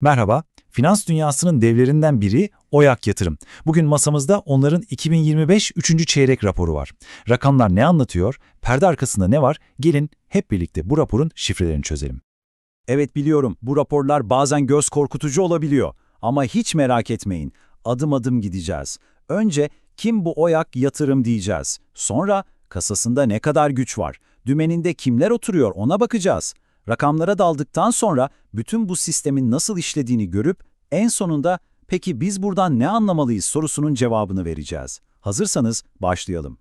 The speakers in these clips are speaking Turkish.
Merhaba, finans dünyasının devlerinden biri Oyak Yatırım. Bugün masamızda onların 2025 3. çeyrek raporu var. Rakamlar ne anlatıyor, perde arkasında ne var? Gelin hep birlikte bu raporun şifrelerini çözelim. Evet biliyorum bu raporlar bazen göz korkutucu olabiliyor. Ama hiç merak etmeyin. Adım adım gideceğiz. Önce kim bu oyak yatırım diyeceğiz. Sonra kasasında ne kadar güç var. Dümeninde kimler oturuyor ona bakacağız. Rakamlara daldıktan sonra bütün bu sistemin nasıl işlediğini görüp en sonunda peki biz buradan ne anlamalıyız sorusunun cevabını vereceğiz. Hazırsanız başlayalım.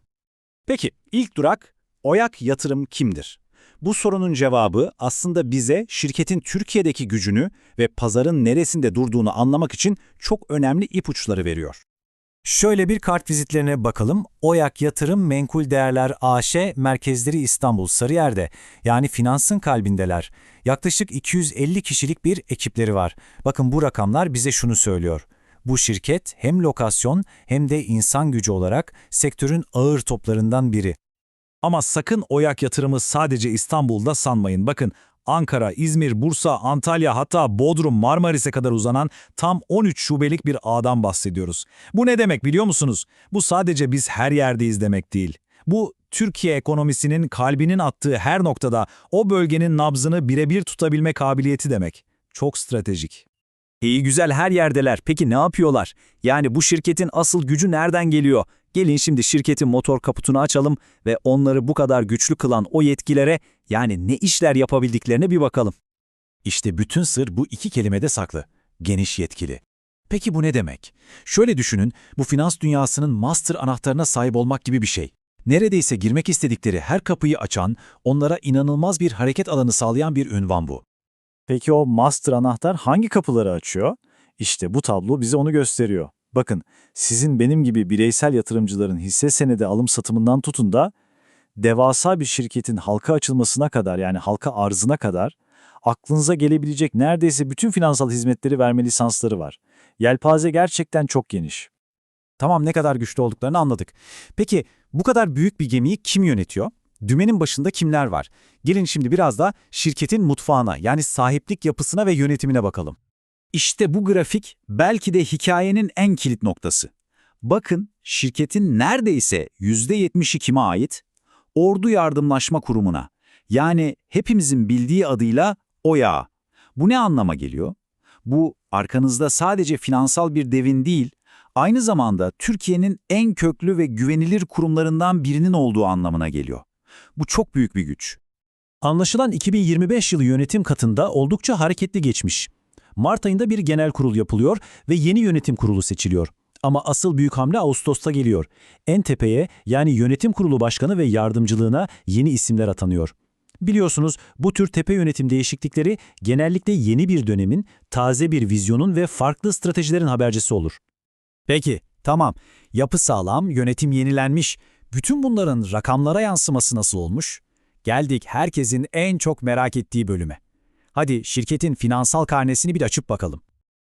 Peki ilk durak Oyak Yatırım kimdir? Bu sorunun cevabı aslında bize şirketin Türkiye'deki gücünü ve pazarın neresinde durduğunu anlamak için çok önemli ipuçları veriyor. Şöyle bir kart vizitlerine bakalım. Oyak Yatırım Menkul Değerler AŞ merkezleri İstanbul Sarıyer'de yani finansın kalbindeler. Yaklaşık 250 kişilik bir ekipleri var. Bakın bu rakamlar bize şunu söylüyor. Bu şirket hem lokasyon hem de insan gücü olarak sektörün ağır toplarından biri. Ama sakın oyak yatırımı sadece İstanbul'da sanmayın. Bakın Ankara, İzmir, Bursa, Antalya hatta Bodrum, Marmaris'e kadar uzanan tam 13 şubelik bir ağdan bahsediyoruz. Bu ne demek biliyor musunuz? Bu sadece biz her yerdeyiz demek değil. Bu Türkiye ekonomisinin kalbinin attığı her noktada o bölgenin nabzını birebir tutabilme kabiliyeti demek. Çok stratejik. İyi güzel her yerdeler. Peki ne yapıyorlar? Yani bu şirketin asıl gücü nereden geliyor? Gelin şimdi şirketin motor kaputunu açalım ve onları bu kadar güçlü kılan o yetkilere yani ne işler yapabildiklerine bir bakalım. İşte bütün sır bu iki kelimede saklı. Geniş yetkili. Peki bu ne demek? Şöyle düşünün, bu finans dünyasının master anahtarına sahip olmak gibi bir şey. Neredeyse girmek istedikleri her kapıyı açan, onlara inanılmaz bir hareket alanı sağlayan bir ünvan bu. Peki o master anahtar hangi kapıları açıyor? İşte bu tablo bize onu gösteriyor. Bakın, sizin benim gibi bireysel yatırımcıların hisse senedi alım satımından tutun da devasa bir şirketin halka açılmasına kadar yani halka arzına kadar aklınıza gelebilecek neredeyse bütün finansal hizmetleri verme lisansları var. Yelpaze gerçekten çok geniş. Tamam ne kadar güçlü olduklarını anladık. Peki bu kadar büyük bir gemiyi kim yönetiyor? Dümenin başında kimler var? Gelin şimdi biraz da şirketin mutfağına yani sahiplik yapısına ve yönetimine bakalım. İşte bu grafik belki de hikayenin en kilit noktası. Bakın şirketin neredeyse %70'i kime ait? Ordu Yardımlaşma Kurumu'na. Yani hepimizin bildiği adıyla OYA. Bu ne anlama geliyor? Bu arkanızda sadece finansal bir devin değil, aynı zamanda Türkiye'nin en köklü ve güvenilir kurumlarından birinin olduğu anlamına geliyor. Bu çok büyük bir güç. Anlaşılan 2025 yılı yönetim katında oldukça hareketli geçmiş. Mart ayında bir genel kurul yapılıyor ve yeni yönetim kurulu seçiliyor. Ama asıl büyük hamle Ağustos'ta geliyor. En tepeye yani yönetim kurulu başkanı ve yardımcılığına yeni isimler atanıyor. Biliyorsunuz bu tür tepe yönetim değişiklikleri genellikle yeni bir dönemin, taze bir vizyonun ve farklı stratejilerin habercisi olur. Peki, tamam. Yapı sağlam, yönetim yenilenmiş. Bütün bunların rakamlara yansıması nasıl olmuş? Geldik herkesin en çok merak ettiği bölüme. Hadi şirketin finansal karnesini bir açıp bakalım.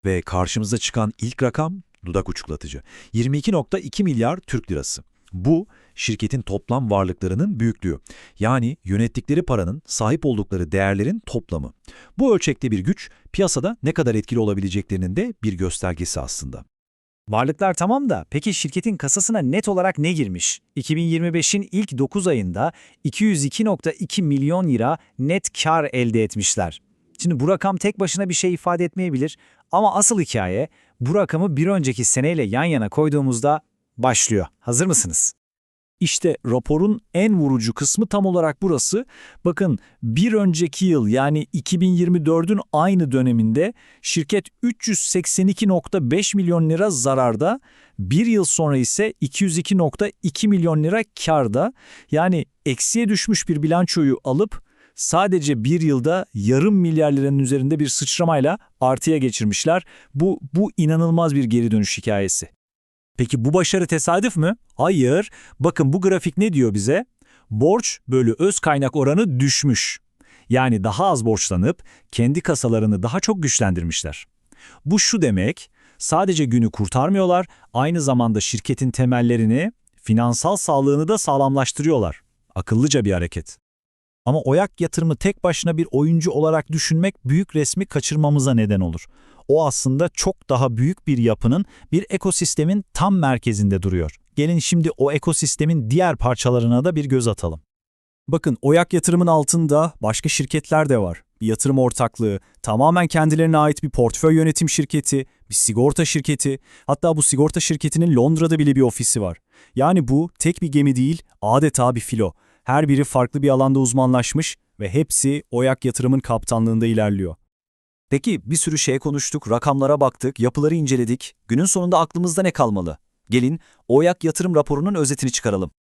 Ve karşımıza çıkan ilk rakam dudak uçuklatıcı. 22.2 milyar Türk lirası. Bu şirketin toplam varlıklarının büyüklüğü. Yani yönettikleri paranın sahip oldukları değerlerin toplamı. Bu ölçekte bir güç piyasada ne kadar etkili olabileceklerinin de bir göstergesi aslında. Varlıklar tamam da peki şirketin kasasına net olarak ne girmiş? 2025'in ilk 9 ayında 202.2 milyon lira net kar elde etmişler. Şimdi bu rakam tek başına bir şey ifade etmeyebilir ama asıl hikaye bu rakamı bir önceki seneyle yan yana koyduğumuzda başlıyor. Hazır mısınız? İşte raporun en vurucu kısmı tam olarak burası. Bakın bir önceki yıl yani 2024'ün aynı döneminde şirket 382.5 milyon lira zararda, bir yıl sonra ise 202.2 milyon lira karda. Yani eksiye düşmüş bir bilançoyu alıp sadece bir yılda yarım milyar liranın üzerinde bir sıçramayla artıya geçirmişler. Bu, bu inanılmaz bir geri dönüş hikayesi. Peki bu başarı tesadüf mü? Hayır. Bakın bu grafik ne diyor bize? Borç bölü öz kaynak oranı düşmüş. Yani daha az borçlanıp kendi kasalarını daha çok güçlendirmişler. Bu şu demek, sadece günü kurtarmıyorlar, aynı zamanda şirketin temellerini, finansal sağlığını da sağlamlaştırıyorlar. Akıllıca bir hareket. Ama Oyak yatırımı tek başına bir oyuncu olarak düşünmek büyük resmi kaçırmamıza neden olur. O aslında çok daha büyük bir yapının, bir ekosistemin tam merkezinde duruyor. Gelin şimdi o ekosistemin diğer parçalarına da bir göz atalım. Bakın Oyak yatırımın altında başka şirketler de var. Bir yatırım ortaklığı, tamamen kendilerine ait bir portföy yönetim şirketi, bir sigorta şirketi, hatta bu sigorta şirketinin Londra'da bile bir ofisi var. Yani bu tek bir gemi değil, adeta bir filo. Her biri farklı bir alanda uzmanlaşmış ve hepsi Oyak yatırımın kaptanlığında ilerliyor. Peki bir sürü şey konuştuk, rakamlara baktık, yapıları inceledik. Günün sonunda aklımızda ne kalmalı? Gelin OYAK yatırım raporunun özetini çıkaralım.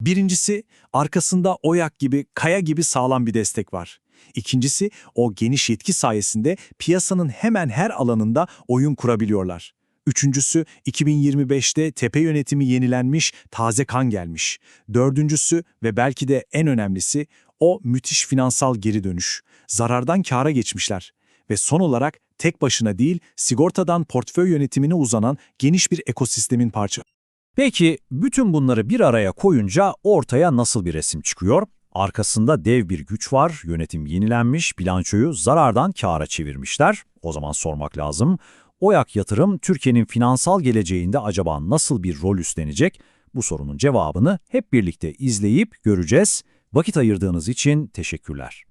Birincisi, arkasında Oyak gibi, Kaya gibi sağlam bir destek var. İkincisi, o geniş yetki sayesinde piyasanın hemen her alanında oyun kurabiliyorlar. Üçüncüsü, 2025'te tepe yönetimi yenilenmiş, taze kan gelmiş. Dördüncüsü ve belki de en önemlisi, o müthiş finansal geri dönüş. Zarardan kâra geçmişler. Ve son olarak tek başına değil, sigortadan portföy yönetimine uzanan geniş bir ekosistemin parçası. Peki bütün bunları bir araya koyunca ortaya nasıl bir resim çıkıyor? Arkasında dev bir güç var, yönetim yenilenmiş, bilançoyu zarardan kâra çevirmişler. O zaman sormak lazım. Oyak yatırım Türkiye'nin finansal geleceğinde acaba nasıl bir rol üstlenecek? Bu sorunun cevabını hep birlikte izleyip göreceğiz. Vakit ayırdığınız için teşekkürler.